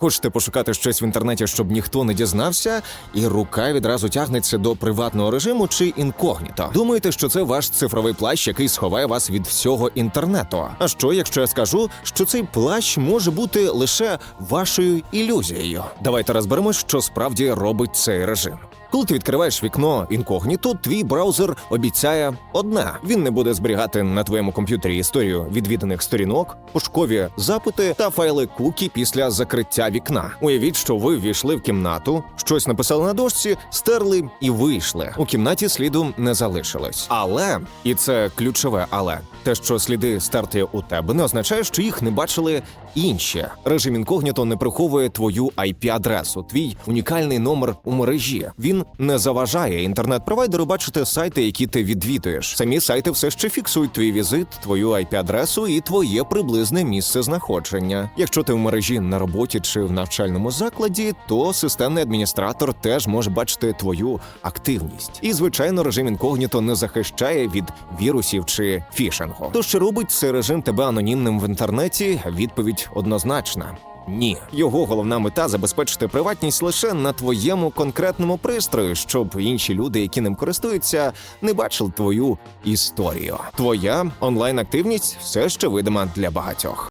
Хочете пошукати щось в інтернеті, щоб ніхто не дізнався, і рука відразу тягнеться до приватного режиму чи інкогніто. Думаєте, що це ваш цифровий плащ, який сховає вас від всього інтернету? А що, якщо я скажу, що цей плащ може бути лише вашою ілюзією? Давайте розберемось, що справді робить цей режим. Коли ти відкриваєш вікно інкогніто, твій браузер обіцяє одне: він не буде зберігати на твоєму комп'ютері історію відвіданих сторінок, пошукові запити та файли кукі після закриття вікна. Уявіть, що ви ввійшли в кімнату, щось написали на дошці, стерли і вийшли. У кімнаті сліду не залишилось. Але і це ключове, але те, що сліди стерті у тебе, не означає, що їх не бачили інші. Режим інкогніто не приховує твою IP-адресу, твій унікальний номер у мережі. Він не заважає інтернет-провайдеру бачити сайти, які ти відвідуєш. Самі сайти все ще фіксують твій візит, твою IP-адресу і твоє приблизне місце знаходження. Якщо ти в мережі на роботі чи в навчальному закладі, то системний адміністратор теж може бачити твою активність. І звичайно, режим інкогніто не захищає від вірусів чи фішингу. То що робить цей режим тебе анонімним в інтернеті? Відповідь однозначна. Ні, його головна мета забезпечити приватність лише на твоєму конкретному пристрої, щоб інші люди, які ним користуються, не бачили твою історію. Твоя онлайн активність все ще видима для багатьох.